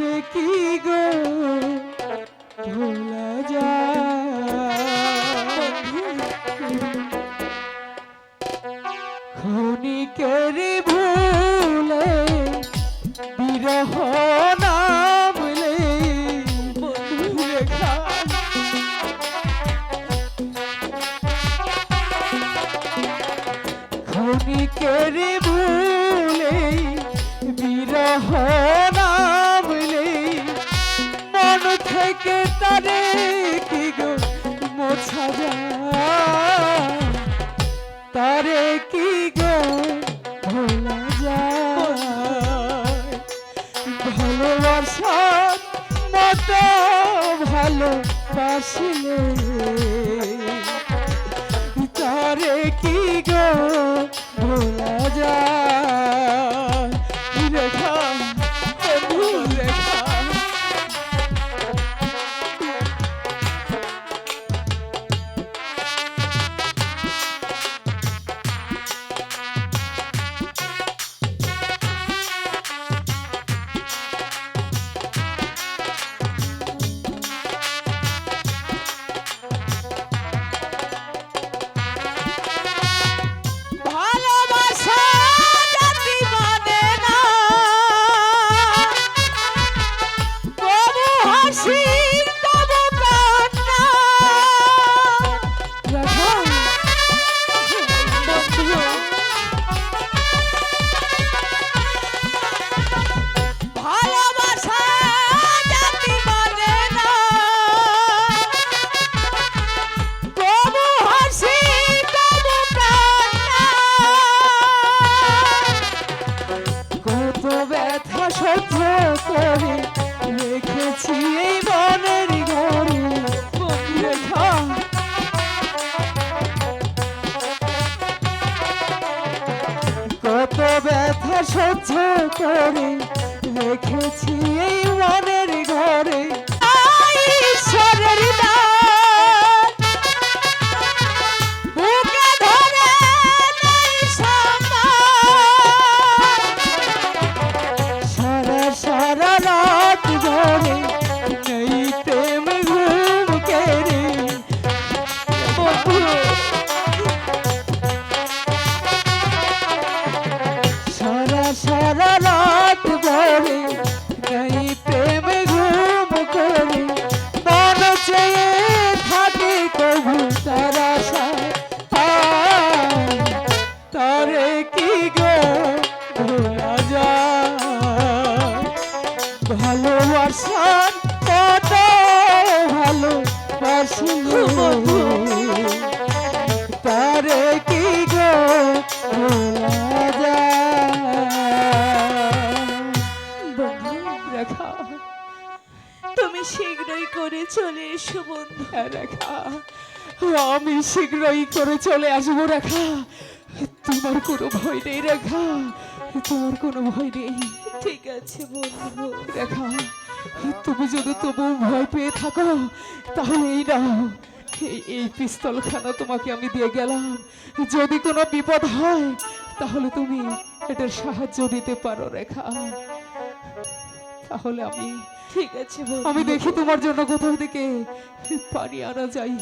তারে কি গো? ভোলা যায় ক্ষণিকের ভুলে বিরহ নামলে থেকে তারে কি গো মোছা যায় তারে কি গো ভোলা যায়? ভালোবাসার মতো ভালোবাসলে। তারে কি গো ভোলা যায়? করে রেখেছি এই মনের ঘরে। কি গো? ভোলা যায়। ভালোবাসার কত ভালোবাসলো তারে কি গো? ভোলা রেখা তুমি শীঘ্রই করে চলে এসো বন্ধু হ্যাঁ, রেখা। আমি শীঘ্রই করে চলে আসব রেখা। তোমার কোনো ভয় নেই রেখা। তোমার কোনো ভয় নেই। ঠিক আছে বন্ধু। রেখা তুমি যদি তবু ভয় পেয়ে থাকো তাহলে এই নাও এই পিস্তলখানা তোমাকে আমি দিয়ে গেলাম। যদি কোনো বিপদ হয় তাহলে তুমি এটার সাহায্য নিতে পারো রেখা। তাহলে আমি ঠিক আছে আমি দেখি তোমার জন্য কোথাও থেকে পানি আনা যাই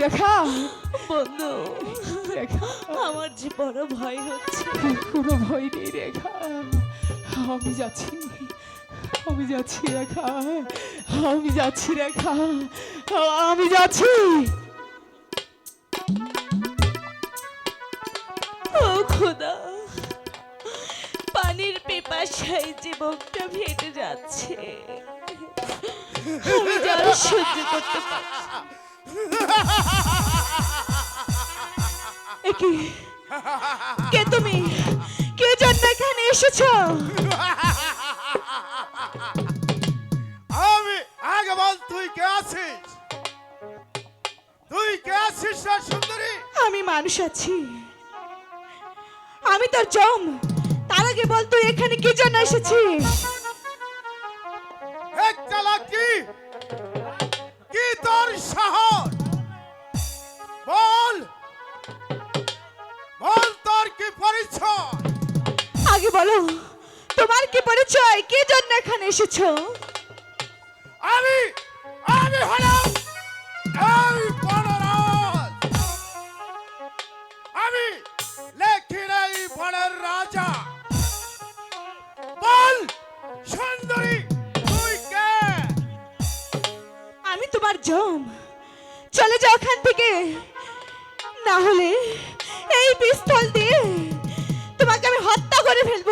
রেখা? বন্ধু রেখা? আমার যে বড় ভয় হচ্ছে। কোনো ভয় নেই রেখা। আমি যাচ্ছি আমি যাচ্ছি রেখা। আমি যাচ্ছি রেখা। আমি যাচ্ছি। ও খোদা পানির পেপাসায় যে বুকটা ফেটে যাচ্ছে। আমি জল সহ্য করতে পারছি কি? কে তুমি? কে জন্য এখানে এসেছ? আমি আগে বল তুই কে আছিস? তুই কে আছিস রে সুন্দরী? আমি মানুষ আছি। আমি তোর জম। তার আগে বল তুই এখানে কি জন্য এসেছিস একটা লাকি কি তোর সাহস? পরিচয় আগে বলো তোমার কি পরিচয়? কি জন্য এখানে এসেছ? আমি আমি হলাম এই বনরাজ। আমি লেখির এই বনের রাজা। বল সুন্দরী তুই কে? আমি তোমার জম। চলে যাও ওখান থেকে। না হলে এই পিস্তল দিয়ে হত্যা করে ফেলব।